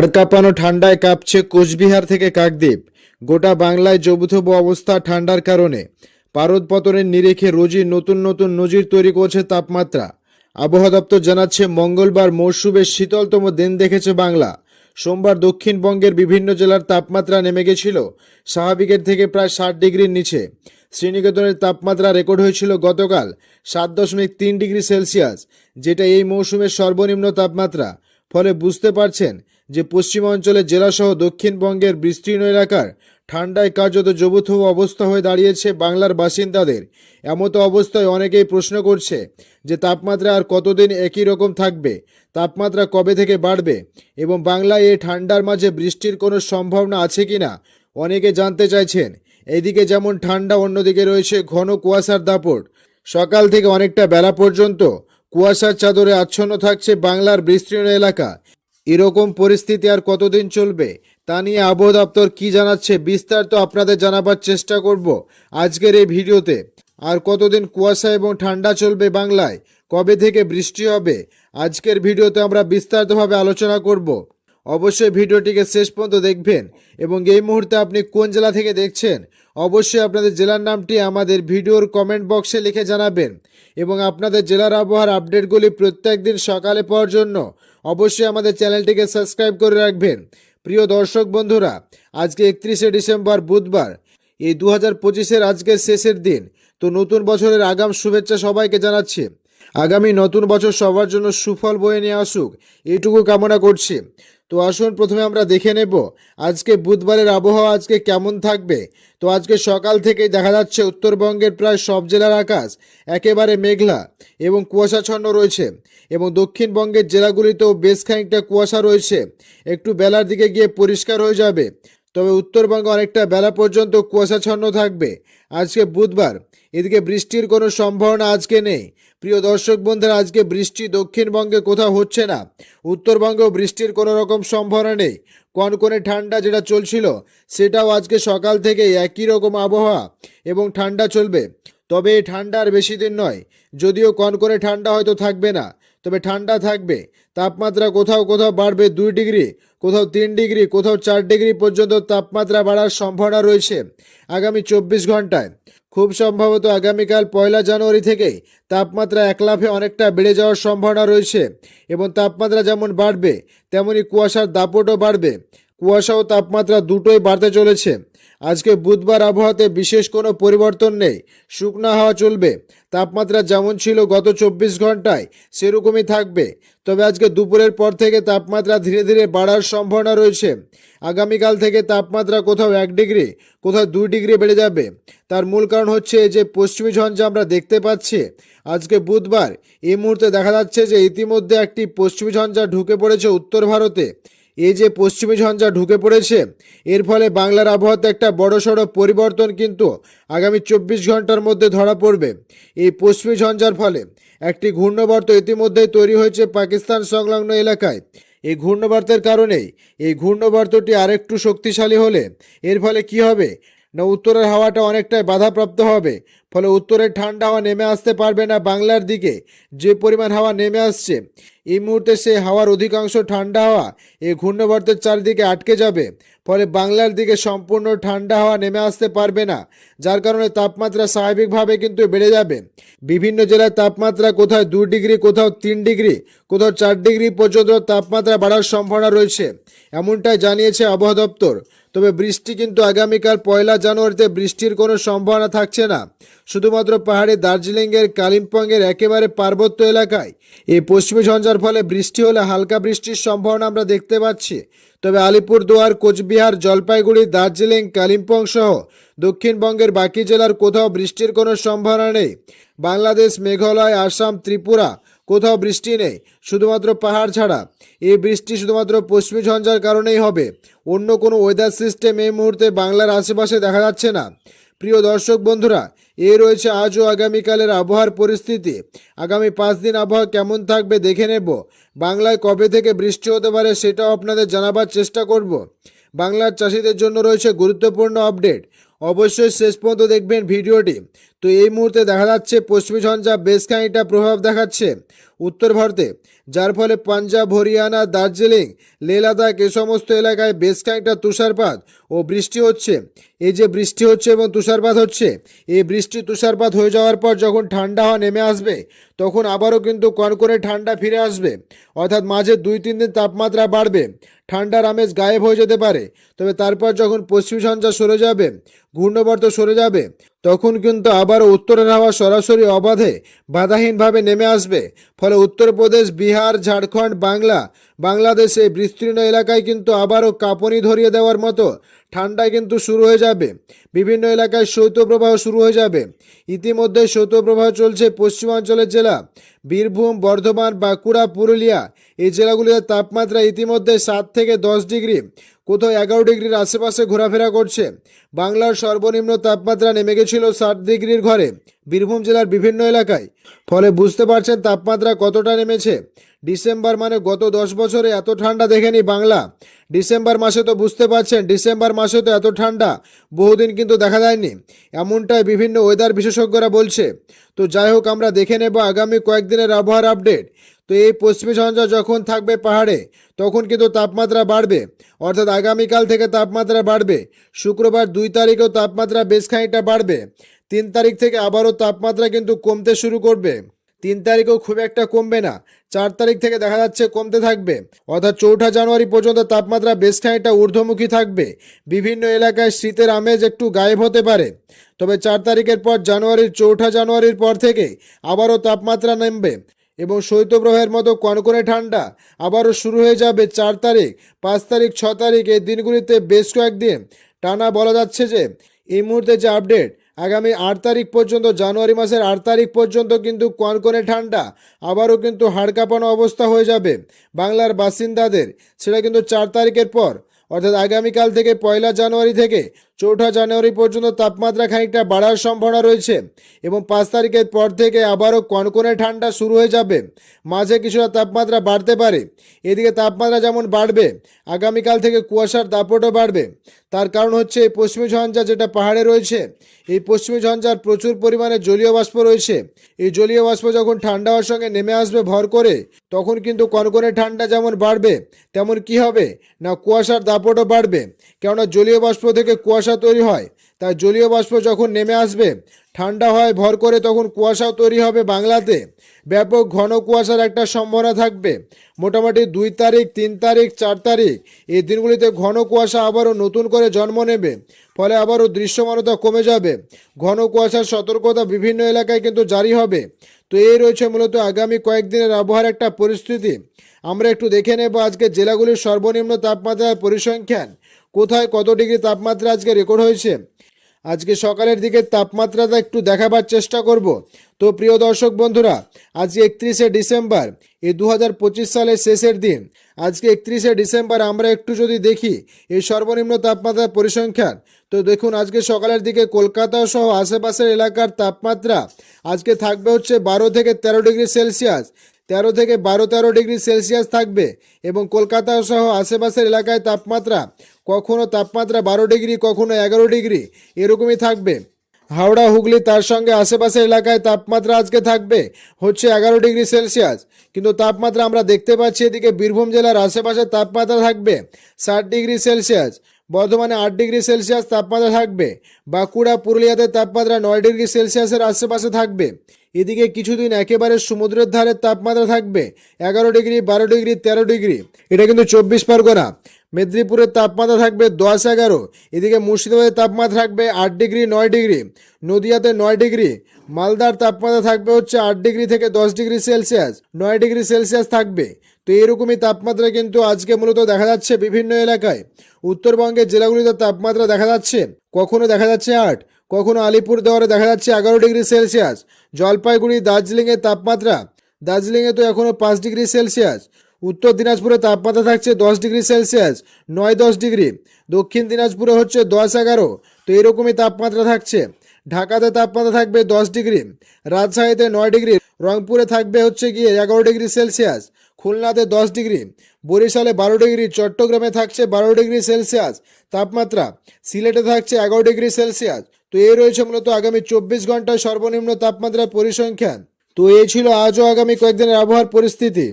হাড় কাঁপানো ঠান্ডায় কাঁপছে কোচবিহার থেকে কাকদ্বীপ। গোটা বাংলায় জবুথব অবস্থা ঠান্ডার কারণে। পারদ পতনের নিরেখে রোজই নতুন নতুন নজির তৈরি করছে তাপমাত্রা। আবহাওয়া দপ্তর জানাচ্ছে, মঙ্গলবার মৌসুমের শীতলতম দিন দেখেছে বাংলা। সোমবার দক্ষিণবঙ্গের বিভিন্ন জেলার তাপমাত্রা নেমে গেছিল। স্বাভাবিকের থেকে প্রায় ষাট ডিগ্রির নিচে। শ্রীনিকেতনের তাপমাত্রা রেকর্ড হয়েছিল গতকাল সাত দশমিক তিন ডিগ্রি সেলসিয়াস, যেটা এই মৌসুমের সর্বনিম্ন তাপমাত্রা। ফলে বুঝতে পারছেন যে পশ্চিমাঞ্চলের জেলাসহ দক্ষিণবঙ্গের বিস্তীর্ণ এলাকার ঠান্ডায় কার্যত জবুথব অবস্থা হয়ে দাঁড়িয়েছে বাংলার বাসিন্দাদের। এমতো অবস্থায় অনেকেই প্রশ্ন করছে যে তাপমাত্রা আর কতদিন একই রকম থাকবে, তাপমাত্রা কবে থেকে বাড়বে এবং বাংলায় এই ঠান্ডার মাঝে বৃষ্টির কোনো সম্ভাবনা আছে কি না অনেকে জানতে চাইছেন। এদিকে যেমন ঠান্ডা, অন্যদিকে রয়েছে ঘন কুয়াশার দাপট। সকাল থেকে অনেকটা বেলা পর্যন্ত কুয়াশার চাদরে আচ্ছন্ন থাকছে বাংলার বিস্তীর্ণ এলাকা। এরকম পরিস্থিতি আর কতদিন চলবে? তা নিয়ে আবহাওয়া দপ্তর কি জানাচ্ছে বিস্তারিত আপনাদের জানাবার চেষ্টা করব আজকের এই ভিডিওতে। আর কতদিন কুয়াশা এবং ঠান্ডা চলবে বাংলায়? কবে থেকে বৃষ্টি হবে? আজকের ভিডিওতে আমরা বিস্তারিতভাবে আলোচনা করব। অবশ্যই ভিডিওটিকে শেষ পর্যন্ত দেখবেন এবং এই মুহূর্তে আপনি কোন জেলা থেকে দেখছেন, অবশ্যই আপনাদের জেলার নামটি আমাদের ভিডিওর কমেন্ট বক্সে লিখে জানাবেন এবং আপনাদের জেলার আবহাওয়ার আপডেটগুলি প্রত্যেক দিন সকালে পাওয়ার জন্য অবশ্যই আমাদের চ্যানেলটিকে সাবস্ক্রাইব করে রাখবেন। প্রিয় দর্শক বন্ধুরা, আজকে একত্রিশে ডিসেম্বর বুধবার, এই দু হাজার পঁচিশের আজকের শেষের দিন। তো নতুন বছরের আগাম শুভেচ্ছা সবাইকে জানাচ্ছি। আগামী নতুন বছর সবার জন্য সুফল বয়ে নিয়ে আসুক, এইটুকু কামনা করছি। তো আসুন প্রথমে আমরা দেখে নেব আজকে বুধবারের আবহাওয়া আজকে কেমন থাকবে। তো আজকে সকাল থেকেই দেখা যাচ্ছে উত্তরবঙ্গের প্রায় সব জেলার আকাশ একেবারে মেঘলা এবং কুয়াশাচ্ছন্ন রয়েছে এবং দক্ষিণবঙ্গের জেলাগুলিতেও বেশ খানিকটা কুয়াশা রয়েছে। একটু বেলার দিকে গিয়ে পরিষ্কার হয়ে যাবে, তবে উত্তরবঙ্গে অনেকটা বেলা পর্যন্ত কুয়াশাচ্ছন্ন থাকবে। আজকে বুধবার এদিকে বৃষ্টির কোনো সম্ভাবনা আজকে নেই। প্রিয় দর্শক বন্ধুরা, আজকে বৃষ্টি দক্ষিণবঙ্গে কোথাও হচ্ছে না। উত্তরবঙ্গেও বৃষ্টির কোনো রকম সম্ভাবনা নেই। কনকনে ঠান্ডা যেটা চলছিল, সেটাও আজকে সকাল থেকে একই রকম আবহাওয়া এবং ঠান্ডা চলবে। তবে এই ঠান্ডা আর বেশি দিন নয়। যদিও কনকনে ঠান্ডা হয়তো থাকবে না, তবে ঠান্ডা থাকবে। তাপমাত্রা কোথাও কোথাও বাড়বে দুই ডিগ্রি, কোথাও তিন ডিগ্রি, কোথাও চার ডিগ্রি পর্যন্ত তাপমাত্রা বাড়ার সম্ভাবনা রয়েছে আগামী চব্বিশ ঘন্টায়। খুব সম্ভবত আগামীকাল পয়লা জানুয়ারি থেকে তাপমাত্রা এক লাফে অনেকটা বেড়ে যাওয়ার সম্ভাবনা রয়েছে এবং তাপমাত্রা যেমন বাড়বে, তেমনি কুয়াশার দাপটও বাড়বে। কুয়াশা ও তাপমাত্রা দুটোই বাড়তে চলেছে। আজকে বুধবার আবহাওয়াতে বিশেষ কোনো পরিবর্তন নেই। শুকনো হাওয়া চলবে। তাপমাত্রা যেমন ছিল গত চব্বিশ ঘন্টায়, সেরকমই থাকবে। তবে আজকে দুপুরের পর থেকে তাপমাত্রা ধীরে ধীরে বাড়ার সম্ভাবনা রয়েছে। আগামীকাল থেকে তাপমাত্রা কোথাও এক ডিগ্রি, কোথাও দুই ডিগ্রি বেড়ে যাবে। তার মূল কারণ হচ্ছে যে পশ্চিমী ঝঞ্ঝা আমরা দেখতে পাচ্ছি, আজকে বুধবার এই মুহূর্তে দেখা যাচ্ছে যে ইতিমধ্যে একটি পশ্চিমী ঝঞ্ঝা ঢুকে পড়েছে উত্তর ভারতে। এই যে পশ্চিমী ঝঞ্ঝা ঢুকে পড়েছে, এর ফলে বাংলার আবহাওয়াতে একটা বড়সড় পরিবর্তন কিন্তু আগামী চব্বিশ ঘণ্টার মধ্যে ধরা পড়বে। এই পশ্চিমী ঝঞ্ঝার ফলে একটি ঘূর্ণবর্ত ইতিমধ্যেই তৈরি হয়েছে পাকিস্তান সংলগ্ন এলাকায়। এই ঘূর্ণবর্তের কারণেই এই ঘূর্ণবর্তটি আরেকটু শক্তিশালী হলে এর ফলে কি হবে? না, উত্তরের হাওয়াটা অনেকটাই বাধাপ্রাপ্ত হবে, ফলে উত্তরের ঠান্ডা হাওয়া নেমে আসতে পারবে না বাংলার দিকে। যে পরিমাণ হাওয়া নেমে আসছে এই মুহূর্তে সেই হাওয়ার অধিকাংশ ঠান্ডা হাওয়া এই ঘূর্ণবর্তের চারিদিকে আটকে যাবে। ফলে বাংলার দিকে সম্পূর্ণ ঠান্ডা হাওয়া নেমে আসতে পারবে না, যার কারণে তাপমাত্রা স্বাভাবিকভাবে কিন্তু বেড়ে যাবে। বিভিন্ন জেলায় তাপমাত্রা কোথাও দু ডিগ্রি, কোথাও তিন ডিগ্রি, কোথাও চার ডিগ্রি পর্যন্ত তাপমাত্রা বাড়ার সম্ভাবনা রয়েছে, এমনটাই জানিয়েছে আবহাওয়া দপ্তর। তবে বৃষ্টি কিন্তু আগামীকাল পয়লা জানুয়ারিতে বৃষ্টির কোনো সম্ভাবনা থাকছে না। শুধুমাত্র পাহাড়ে দার্জিলিংয়ের কালিম্পংয়ের একেবারে পার্বত্য এলাকায়। এই পশ্চিমী ঝঞ্ঝার ফলে বৃষ্টি হলে হালকা বৃষ্টির সম্ভাবনা আমরা দেখতে পাচ্ছি। তবে আলিপুরদুয়ার, কোচবিহার, জলপাইগুড়ি, দার্জিলিং, কালিম্পং সহ দক্ষিণবঙ্গের বাকি জেলার কোথাও বৃষ্টির কোনো সম্ভাবনা নেই। বাংলাদেশ, মেঘালয়, আসাম, ত্রিপুরা কোথাও বৃষ্টি নেই, শুধুমাত্র পাহাড় ছাড়া। এই বৃষ্টি শুধুমাত্র পশ্চিমী ঝঞ্ঝার কারণেই হবে। অন্য কোনো ওয়েদার সিস্টেম এই মুহূর্তে বাংলার আশেপাশে দেখা যাচ্ছে না। প্রিয় দর্শক বন্ধুরা, এ রয়েছে আজ ও আগামীকালের আবহাওয়ার পরিস্থিতি। আগামী পাঁচ দিন আবহাওয়া কেমন থাকবে দেখে নেব। বাংলায় কবে থেকে বৃষ্টি হতে পারে সেটাও আপনাদের জানাবার চেষ্টা করব। বাংলার চাষিদের জন্য রয়েছে গুরুত্বপূর্ণ আপডেট অবশ্যই শেষ পর্যন্ত দেখবেন ভিডিওটি। তো এই মুহূর্তে দেখা যাচ্ছে পশ্চিমী ঝঞ্ঝা বেশ খানিকটা প্রভাব দেখাচ্ছে। উত্তর ভারতে, যার ফলে পাঞ্জাব, হরিয়ানা, দার্জিলিং লে লাদাখ এ সমস্ত এলাকায় বেশ খানিকটা তুষারপাত ও বৃষ্টি হচ্ছে। এই যে বৃষ্টি হচ্ছে এবং তুষারপাত হচ্ছে, এই বৃষ্টি তুষারপাত হয়ে যাওয়ার পর যখন ঠান্ডা হওয়া নেমে আসবে, তখন আবারও কিন্তু কনকনে ঠান্ডা ফিরে আসবে। অর্থাৎ মাঝে দুই তিন দিন তাপমাত্রা বাড়বে। ঠান্ডার আমেজ গায়েব হয়ে যেতে পারে। তবে তারপর যখন পশ্চিম সঞ্চার সরে যাবে, ঘূর্ণবর্ত সরে যাবে, তখন কিন্তু আবারও উত্তরের হাওয়া সরাসরি অবাধে বাধাহীনভাবে নেমে আসবে। ফলে উত্তরপ্রদেশ, বিহার, ঝাড়খণ্ড, বাংলা, বাংলাদেশে বিস্তীর্ণ এলাকায় কিন্তু আবারও কাঁপনি ধরিয়ে দেওয়ার মতো ঠান্ডা কিন্তু শুরু হয়ে যাবে। বিভিন্ন এলাকায় শৈত্যপ্রবাহ শুরু হয়ে যাবে। ইতিমধ্যে শৈত্যপ্রবাহ চলছে পশ্চিমাঞ্চলের জেলা। বীরভূম, বর্ধমান, বাঁকুড়া, পুরুলিয়া এই জেলাগুলির তাপমাত্রা ইতিমধ্যে সাত থেকে দশ ডিগ্রি। কোথাও এগারো ডিগ্রির আশেপাশে ঘোরাফেরা করছে। বাংলার সর্বনিম্ন তাপমাত্রা নেমে গেছিল ষাট ডিগ্রির ঘরে, বীরভূম জেলার বিভিন্ন এলাকায়। ফলে বুঝতে পারছেন তাপমাত্রা কতটা নেমেছে। ডিসেম্বর মানে গত দশ বছরে এত ঠান্ডা দেখেনি বাংলা। ডিসেম্বর মাসে তো বুঝতে পারছেন, ডিসেম্বর মাসে তো এত ঠান্ডা, বহুদিন কিন্তু দেখা যায়নি। এমনটাই বিভিন্ন ওয়েদার বিশেষজ্ঞরা বলছে। তো যাই হোক, আমরা দেখে নেব আগামী কয়েকদিনের আবহাওয়ার আপডেট তো এই পশ্চিমী ঝঞ্ঝা যখন থাকবে পাহাড়ে, তখন কিন্তু তাপমাত্রা বাড়বে। অর্থাৎ আগামীকাল থেকে তাপমাত্রা বাড়বে। শুক্রবার দুই তারিখেও তাপমাত্রা বেশ খানিকটা বাড়বে। তিন তারিখ থেকে আবারও তাপমাত্রা কিন্তু কমতে শুরু করবে। তিন তারিখেও খুব একটা কমবে না। চার তারিখ থেকে দেখা যাচ্ছে কমতে থাকবে। অর্থাৎ চৌঠা জানুয়ারি পর্যন্ত তাপমাত্রা বেশ খানিকটা ঊর্ধ্বমুখী থাকবে। বিভিন্ন এলাকায় শীতের আমেজ একটু গায়েব হতে পারে। তবে চার তারিখের পর জানুয়ারির, চৌঠা জানুয়ারির পর থেকে আবারও তাপমাত্রা নামবে। এবং শৈত্যপ্রবাহের মতো কনকনে ঠান্ডা আবারও শুরু হয়ে যাবে চার তারিখ, পাঁচ তারিখ, ছ তারিখ। এই দিনগুলিতে বেশ কয়েকদিন টানা বলা যাচ্ছে যে এই মুহূর্তে যে আপডেট, আগামী আট তারিখ পর্যন্ত, জানুয়ারি মাসের আট তারিখ পর্যন্ত কিন্তু কনকনে ঠান্ডা, আবারও কিন্তু হাড় কাঁপানো অবস্থা হয়ে যাবে। বাংলার বাসিন্দাদের, সেটা কিন্তু চার তারিখের পর, অর্থাৎ আগামীকাল থেকে পয়লা জানুয়ারি থেকে চৌঠা জানুয়ারি পর্যন্ত তাপমাত্রা খানিকটা বাড়ার সম্ভাবনা রয়েছে এবং পাঁচ তারিখের পর থেকে আবারও কনকনে ঠান্ডা শুরু হয়ে যাবে। মাঝে কিছুটা তাপমাত্রা বাড়তে পারে। এদিকে তাপমাত্রা যেমন বাড়বে, আগামীকাল থেকে কুয়াশার দাপটও বাড়বে। তার কারণ হচ্ছে এই পশ্চিমী ঝঞ্ঝা যেটা পাহাড়ে রয়েছে, এই পশ্চিমী ঝঞ্ঝার প্রচুর পরিমাণে জলীয় বাষ্প রয়েছে। এই জলীয় বাষ্প যখন ঠান্ডা হওয়ার সঙ্গে নেমে আসবে ভর করে, তখন কিন্তু কনকনে ঠান্ডা যেমন বাড়বে, তেমন কি হবে? না কুয়াশার দাপটও বাড়বে। কেননা জলীয় বাষ্প থেকে কুয়াশা তৈরি হয়, তাই জলীয় বাষ্প যখন নেমে আসবে, ঠান্ডা হয় ভর করে তখন কুয়াশাও তৈরি হবে বাংলাতে। ব্যাপক ঘন কুয়াশার একটা সম্ভাবনা থাকবে। মোটামুটি দুই তারিখ, তিন তারিখ, চার তারিখ, এই দিনগুলিতে ঘন কুয়াশা আবারও নতুন করে জন্ম নেবে, ফলে আবারও দৃশ্যমানতা কমে যাবে। ঘন কুয়াশার সতর্কতা বিভিন্ন এলাকায় কিন্তু জারি হবে। তো এই রয়েছে মূলত আগামী কয়েকদিনের আবহাওয়ার একটা পরিস্থিতি। আমরা একটু দেখে নেব আজকে জেলাগুলির সর্বনিম্ন তাপমাত্রার পরিসংখ্যান। কোথায় কত ডিগ্রি তাপমাত্রা আজকে রেকর্ড হয়েছে? আজকে সকালের দিকে তাপমাত্রাটা একটু দেখাবার চেষ্টা করব। তো প্রিয় দর্শক বন্ধুরা আজকে একত্রিশে ডিসেম্বর এই দু হাজার সালের শেষের দিন। আজকে একত্রিশে ডিসেম্বর, আমরা একটু যদি দেখি এই সর্বনিম্ন তাপমাত্রার পরিসংখ্যান। তো দেখুন, আজকে সকালের দিকে কলকাতা সহ আশেপাশের এলাকার তাপমাত্রা আজকে থাকবে হচ্ছে বারো থেকে তেরো ডিগ্রি সেলসিয়াস। তেরো থেকে বারো, তেরো ডিগ্রি সেলসিয়াস থাকবে এবং কলকাতা সহ আশেপাশের এলাকায় তাপমাত্রা কখনো তাপমাত্রা বারো ডিগ্রি, কখনো এগারো ডিগ্রি, এরকমই থাকবে। হাওড়া, হুগলি তার সঙ্গে আশেপাশের এলাকায় তাপমাত্রা আজকে থাকবে, হচ্ছে এগারো ডিগ্রি সেলসিয়াস। কিন্তু তাপমাত্রা আমরা দেখতে পাচ্ছি এদিকে বীরভূম জেলার আশেপাশে তাপমাত্রা থাকবে ষাট ডিগ্রি সেলসিয়াস, বর্ধমানে আট ডিগ্রি সেলসিয়াস তাপমাত্রা থাকবে, বাঁকুড়া, পুরুলিয়াতে তাপমাত্রা নয় ডিগ্রি সেলসিয়াসের আশেপাশে থাকবে। এদিকে কিছুদিন একেবারে সমুদ্রের ধারের তাপমাত্রা থাকবে এগারো ডিগ্রি, বারো ডিগ্রি, তেরো ডিগ্রি। এটা কিন্তু চব্বিশ পরগনা। মেদিনীপুরের তাপমাত্রা থাকবে দশ এগারো। এদিকে মুর্শিদাবাদের তাপমাত্রা থাকবে আট ডিগ্রি, নয় ডিগ্রি। নদিয়াতে নয় ডিগ্রি। মালদার তাপমাত্রা থাকবে হচ্ছে আট ডিগ্রি থেকে দশ ডিগ্রি সেলসিয়াস। নয় ডিগ্রি সেলসিয়াস থাকবে। তো এরকমই তাপমাত্রা কিন্তু আজকে মূলত দেখা যাচ্ছে বিভিন্ন এলাকায়। উত্তরবঙ্গের জেলাগুলিতে তাপমাত্রা দেখা যাচ্ছে। কখনো দেখা যাচ্ছে আট। কখনো আলিপুরদুয়ারে দেখা যাচ্ছে এগারো ডিগ্রি সেলসিয়াস। জলপাইগুড়ি দার্জিলিংয়ের তাপমাত্রা, দার্জিলিংয়ে তো এখনও পাঁচ ডিগ্রি সেলসিয়াস। উত্তর দিনাজপুরে তাপমাত্রা থাকছে দশ ডিগ্রি সেলসিয়াস, নয় দশ ডিগ্রি। দক্ষিণ দিনাজপুরে হচ্ছে দশ এগারো, তো এরকমই তাপমাত্রা থাকছে। ঢাকাতে তাপমাত্রা থাকবে দশ ডিগ্রি, রাজশাহীতে নয় ডিগ্রি, রংপুরে থাকবে হচ্ছে গিয়ে এগারো ডিগ্রি সেলসিয়াস, খুলনাতে দশ ডিগ্রি, বরিশালে বারো ডিগ্রি, চট্টগ্রামে থাকছে বারো ডিগ্রি সেলসিয়াস তাপমাত্রা, সিলেটে থাকছে এগারো ডিগ্রি সেলসিয়াস। তো এই রয়েছে মূলত আগামী চব্বিশ ঘন্টায় সর্বনিম্ন তাপমাত্রার পরিসংখ্যান। তো এই ছিল আজও আগামী কয়েকদিনের আবহাওয়ার পরিস্থিতি।